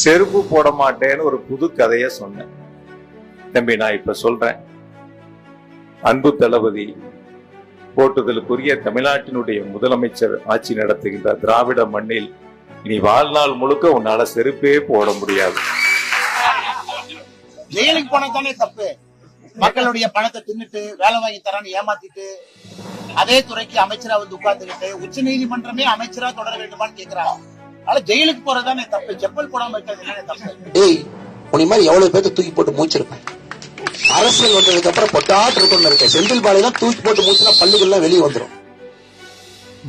செருப்பு போட மாட்டேன்னு ஒரு புது கதைய சொன்னேன். தம்பி நான் இப்ப சொல்றேன். அன்பு தளபதி போட்டுதலுக்குரிய தமிழ்நாட்டினுடைய முதலமைச்சர் ஆட்சி நடத்துகின்ற திராவிட மண்ணில் இனி வாழ்நாள் முழுக்க உன்னால செருப்பே போட முடியாது. ஜெயிலுக்கு போனதானே தப்பு. மக்களுடைய பணத்தை தின்னுட்டு வேலை வாங்கி தரான்னு ஏமாத்திட்டு அதே துறைக்கு அமைச்சரா வந்து உட்கார்ந்துகிட்டு உச்ச நீதிமன்றமே அமைச்சரா தொடர வேண்டுமான்னு கேக்குறாங்க. ஆனா ஜெயிலுக்கு போறதுதானே தப்பு. செப்பல் போடாம இருக்கிறது தப்பு. டேய் உனி மாதிரி எவ்வளவு பேர்த்த தூக்கி போட்டு மூச்சிருப்பேன். அரசியல் வந்ததுக்கு அப்புறம் பொட்டாட்டு இருக்கும்னு இருக்கேன். செந்தில் பாலையெல்லாம் தூக்கி போட்டு மூச்சுனா பல்லுகள்லாம் வெளியே வந்துடும்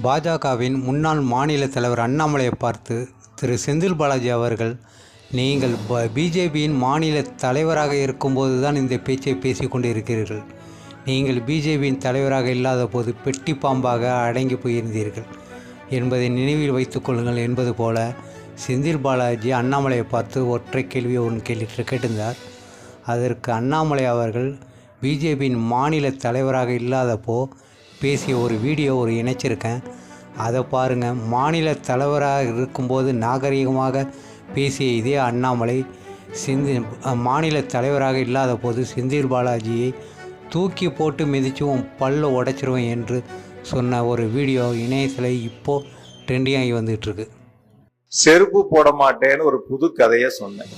பாஜகவின் முன்னாள் மாநில தலைவர் அண்ணாமலையை பார்த்து திரு செந்தில் பாலாஜி அவர்கள் நீங்கள் பிஜேபியின் மாநில தலைவராக இருக்கும்போது தான் இந்த பேச்சை பேசிக்கொண்டு இருக்கிறீர்கள் நீங்கள் பிஜேபியின் தலைவராக இல்லாத போது பெட்டி பாம்பாக அடங்கி போயிருந்தீர்கள். என்பதை நினைவில் வைத்துக்கொள்ளுங்கள் என்பது போல செந்தில் பாலாஜி அண்ணாமலையை பார்த்து ஒற்றை கேள்வியை ஒன்று கேள்வி கேட்டிருந்தார். அதற்கு அண்ணாமலை அவர்கள் பிஜேபியின் மாநில தலைவராக இல்லாதப்போ பேசிய ஒரு வீடியோ ஒரு இணைச்சிருக்கேன். அதை பாருங்கள் மாநில தலைவராக இருக்கும்போது நாகரிகமாக பேசிய இதே அண்ணாமலை சிந்தி மாநில தலைவராக இல்லாத போது செந்தில் பாலாஜியை தூக்கி போட்டு மிதிச்சு உன் பல்ல உடைச்சிருவேன் என்று சொன்ன ஒரு வீடியோ இணையத்தில் இப்போது ட்ரெண்டிங் ஆகி வந்துகிட்ருக்கு செருப்பு போட மாட்டேன்னு ஒரு புது கதையை சொன்னேன்.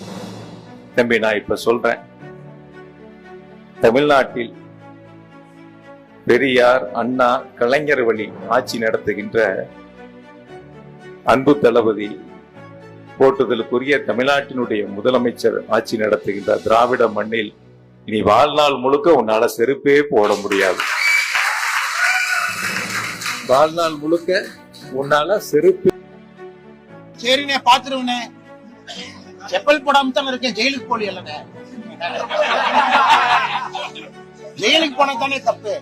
தம்பி நான் இப்போ சொல்கிறேன் தமிழ்நாட்டில் பெரியார் அண்ணா கலைஞர் வழி ஆட்சி நடத்துகின்ற அன்பு தளபதி போட்டுதலுக்குரிய தமிழ்நாட்டினுடைய முதலமைச்சர் ஆட்சி நடத்துகின்ற திராவிட மண்ணில் இனி வாழ்நாள் முழுக்க உன்னால செருப்பே போட முடியாது. வாழ்நாள் முழுக்க உன்னால செருப்பு சரிண்ணே பாத்துருவனே செப்பல் போடாம தான் இருக்கேன் ஜெயிலுக்கு போலி ஜெயிலுக்கு போனா தானே தப்பு.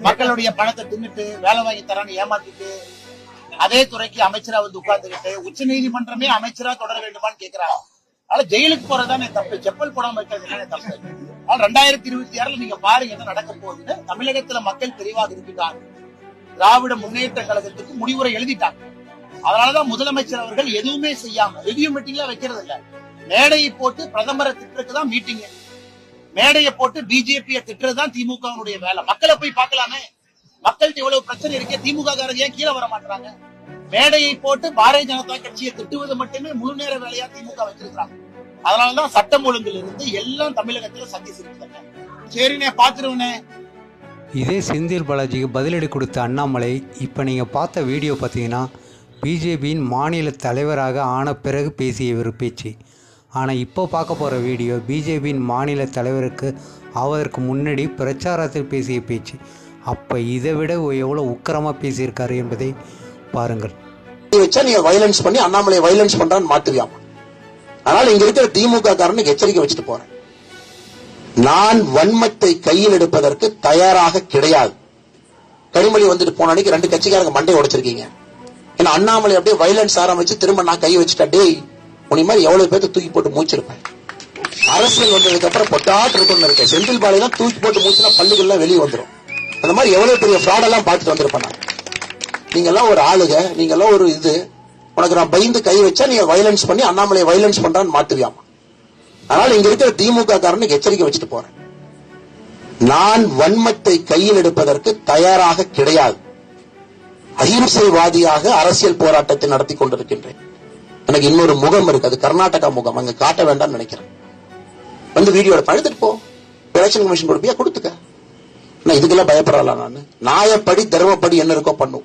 மக்களுடைய பணத்தை தின்னுட்டு வேலை வாங்கி தரான்னு ஏமாத்திட்டு அதே துறைக்கு அமைச்சரா வந்து உட்கார்ந்துகிட்டு உச்ச நீதிமன்றமே அமைச்சரா தொடர வேண்டுமான்னு கேக்குறாங்க. ஆனா ஜெயிலுக்கு போறதுதானே தப்பு. செப்பல் போடாம இருக்கிறது தப்பு. ஆனா ரெண்டாயிரத்தி இருபத்தி ஆறுல நீங்க பாருங்க என்ன நடக்க போகுதுன்னு தமிழகத்துல மக்கள் தெளிவாக இருக்குதான் திராவிட முன்னேற்ற கழகத்துக்கு முடிவுரை எழுதிட்டாங்க. அதனாலதான் முதலமைச்சர் அவர்கள் எதுவுமே செய்யாம ரிவ்யூ மீட்டிங்ல வைக்கிறது இல்ல. மேடையை போட்டு பிரதமரை திட்டுறதுக்கு தான் மீட்டிங் மேடையை போட்டு பிஜேபியை திட்டுறது தான் திமுகவுடைய வேலை. மக்களை போய் பார்க்கலாமே. மக்கள்கிட்ட இவ்வளவு பிரச்சனை இருக்கே திமுக காரங்க ஏன் கீழே வர மாட்டாங்க மேடையை போட்டு பாரதிய ஜனதா கட்சியை திட்டுவது மட்டுமே முழு நேர வேலையா திமுக வச்சிருக்காங்க அதனாலதான் சட்டம் ஒழுங்குல இருந்து எல்லாம் தமிழகத்துல சந்திச்சிருக்காங்க சரிண்ணே பாத்துருவனே இதே செந்தில் பாலாஜிக்கு பதிலடி கொடுத்த அண்ணாமலை இப்போ நீங்கள் பார்த்த வீடியோ பார்த்தீங்கன்னா பிஜேபியின் மாநில தலைவராக ஆன பிறகு பேசிய ஒரு பேச்சு. ஆனால் இப்போ பார்க்க போகிற வீடியோ பிஜேபியின் மாநில தலைவருக்கு ஆவதற்கு முன்னாடி பிரச்சாரத்தில் பேசிய பேச்சு. அப்போ இதை விட எவ்வளோ உக்கிரமாக பேசியிருக்காரு என்பதை பாருங்கள். வச்சா நீங்க வைலன்ஸ் பண்ணி அண்ணாமலை வைலன்ஸ் பண்றான்னு மாட்டுவியாமா? அதனால இங்க இருக்கிற திமுக காரனுக்கு எச்சரிக்கை வச்சுட்டு போறேன். நான் வன்மத்தை கையில் எடுப்பதற்கு தயாராக கிடையாது. கனிமொழி வந்துட்டு போன அன்னைக்கு ரெண்டு கட்சிக்காரங்க மண்டை உடைச்சிருக்கீங்க. ஏன்னா அண்ணாமலை அப்படியே வைலன்ஸ் ஆரம்பிச்சு திரும்ப நான் கை வச்சுட்டேன். டேய் உனி மாதிரி எவ்வளவு பேர்த்த தூக்கி போட்டு மூச்சிருப்பேன். அரசியல் வந்ததுக்கு அப்புறம் பொட்டாட்டு இருக்கும்னு இருக்கேன். செந்தில் பாலையெல்லாம் தூக்கி போட்டு மூச்சுனா பள்ளிகள்லாம் வெளியே வந்துடும் அந்த மாதிரி எவ்வளவு பெரிய fraud எல்லாம் பார்த்துட்டு வந்திருப்பேன் நான். நீங்கெல்லாம் ஒரு ஆளுக நீங்கெல்லாம் ஒரு இது. உனக்கு நான் பயந்து கை வச்சா நீங்க வைலன்ஸ் பண்ணி அண்ணாமலை வைலன்ஸ் பண்றான்னு மாத்துவியாமா அதனால இங்க இருக்கிற திமுக காரனுக்கு எச்சரிக்கை வச்சுட்டு போறேன். நான் வன்மத்தை கையில் எடுப்பதற்கு தயாராக கிடையாது. அஹிம்சைவாதியாக அரசியல் போராட்டத்தை நடத்தி கொண்டிருக்கின்றேன். எனக்கு இன்னொரு முகம் இருக்கு. அது கர்நாடகா முகம். அங்க காட்ட வேண்டாம்னு நினைக்கிறேன். வந்து வீடியோ பழுத்துட்டு போ. எலெக்ஷன் கமிஷன் கொடுப்பியா? கொடுத்துக்க. நான் இதுக்கெல்லாம் பயப்படலாம் நான். நியாயப்படி தர்மப்படி என்ன இருக்கோ பண்ணும்